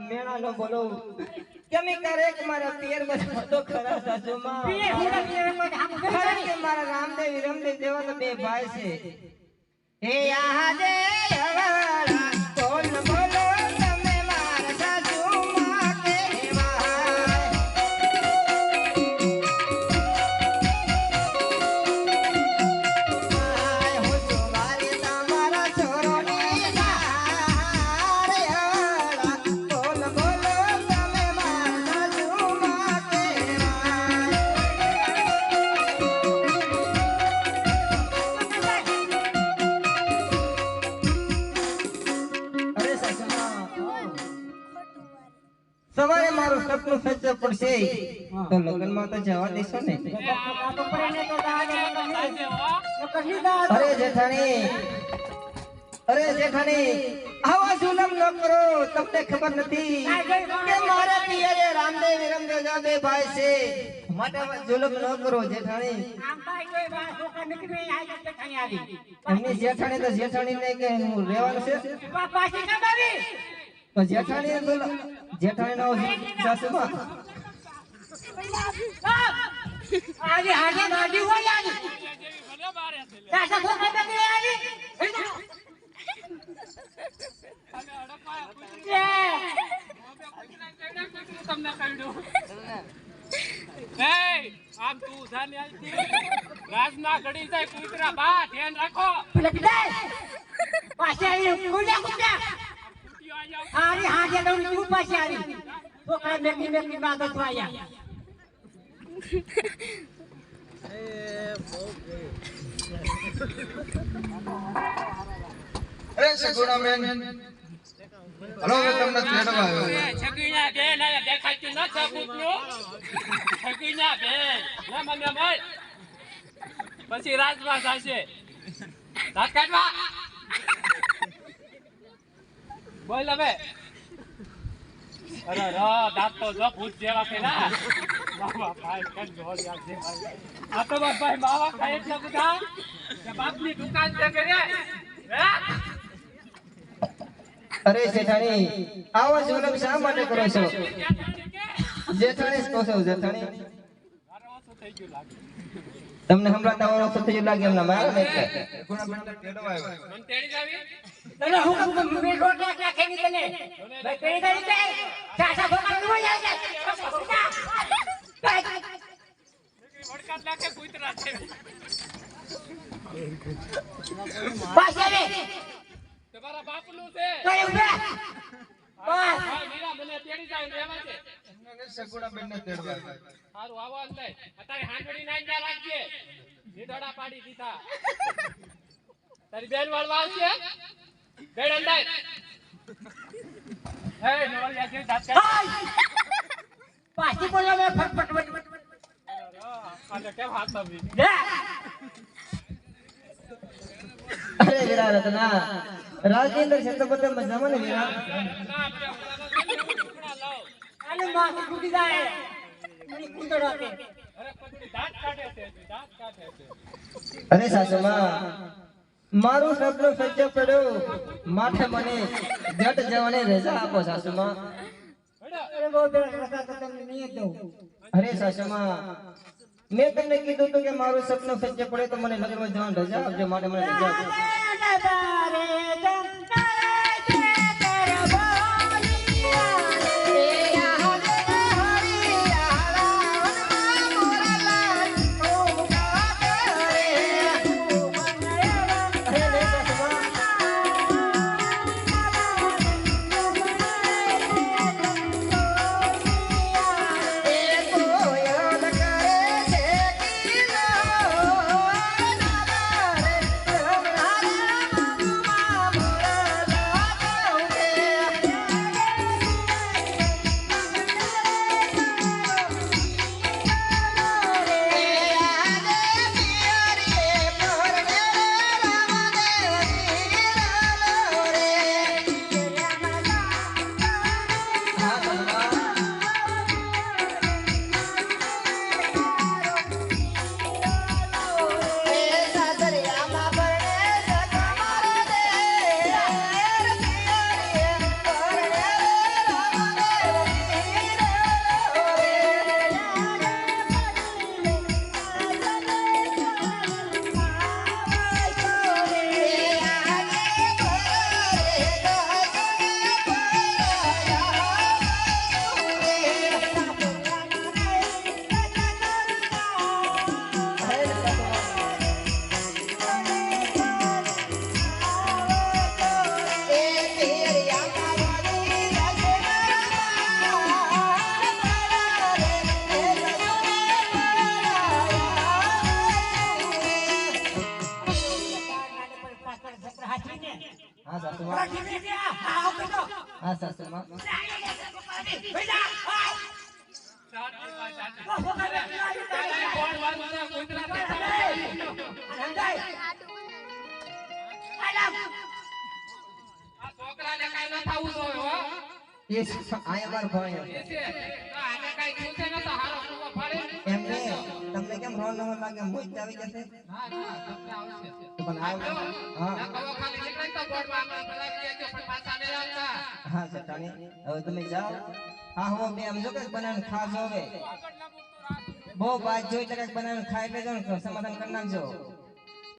મેણા નો બોલો તમે ક્યારેક મારા પિયર બસ તો ખરા સાસુમાં ખરા કે મારા રામદેવ વિરમદેવ જેવા તો બે ભાઈ છે. હે આહા દે હવાળા કોણ બોલો સવારે મારું સપનું સચ્ચ પડશે તો લગ્નમાં તો જવા દેશો ને. આ તો પડે ને તો દાદ નકરની દાદ અરે જેઠાણી. અરે જેઠાણી આવા જુલમ ન કરો તમને ખબર નથી કે મારા પિયરે રામદેવ વિરમદેવ જાદે ભાઈ છે. માટે જુલમ ન કરો જેઠાણી. એમની જેઠાણી તો જેઠાણી ને કે હું રહેવાનું છે? પાછી તો જેઠાણી જેઠાણી નો સાસુમાં આજે હાજે ગાડી હોય આજે. સાસા તમને કહ્યું આમ તું રાજના ઘડી જાય કુતરા બા ધ્યાન રાખો. પાછા આવી કુલ્યા હારી હાજે દઉં તું પાછી આવી. છોકરા મેકી મેકી બાદ અથવાયા અરે સગુણા મેન હલો હવે તમને તેડવા આવ્યો છગીના બેન આયા દેખાતું ન સબૂતનું છગીના બેન ના મને મળ પછી રાજમાં થશે કાઢવા. બોલ હવે. અરે ર દાંત તો જો ભૂત જેવા પેલા બાબા ભાઈ કેમ જોર યાર જે ભાઈ. આ તો બસ ભાઈ માવા ખાય એટલે બધા. કે બાપની દુકાન છે કે રે અરે જેઠાણી આવા જુલમ શા માટે કરો છો? જેઠાણી કહો છો જેઠાણી? તમને હમણાં તમારો થઈ લાગે એમના મારા. મને તેડી જાવી? તને હું બે રોટલા નાખે કેવી તને? ભાઈ પેલી તારી તે સાસા ભોકા નું હોય જાય વડકાત નાખે કૂતરા છે પાછી આવી તમારા બાપનું છે. તો એવું બે બસ. મીરા મને તેડી જાય રહેવા છે અને સગુણાબેનને તેડવા સારું આવો અંદર અત્યારે હાંડડી નાઈ ના રાખજે. નીડોડા પાડી દીધા. તારી બેન વાળવા આવશે? બેડ અંદર. હે નવલિયા જે દાંત પાછી બોલો મેં ફટફટ ફટફટ આજે કેમ હાથ આવી લે. અરે વીરા રત્ના. રાજની અંદર છે તો બધા મજામાં ને વીરા? ના આપણે ઓલાનો છે ને, ટુકડા લાવો. આને માથું તૂટી જાય. મને કુંદડો આપે. અરે પતરી દાંત કાઢે છે દાંત કાઢે છે. અરે સાસુમાં. મારું સપનું સત્ય પડ્યું. માથે મને જટ જવાની રજા આપો, સાસુમાં. અરે, સાસુમાં, મેં તમને કીધું હતું કે મારું સપનું સત્ય પડે તો મને લગ્નમાં જવાની રજા આપજો, માટે મને રજા આપો તો હારો કૂવો ફાડે. એમને તમને કેમ રોલ નંબર લાગે મોજ આવી જશે પણ આવ હા. ના કહો ખાલી નીકળે ને તો બોર્ડમાં આપણે બોલાવી દેજો, પણ પાછા નહીં આવતા. હા સટાણી હવે તમે જાઓ. હા હો બે આમ જો કે બનાવીને ખાજો હવે. બહુ બાજ જોઈ એટલે બનાવીને ખાઈ લેજો ને સમાધાન કરી નાખજો.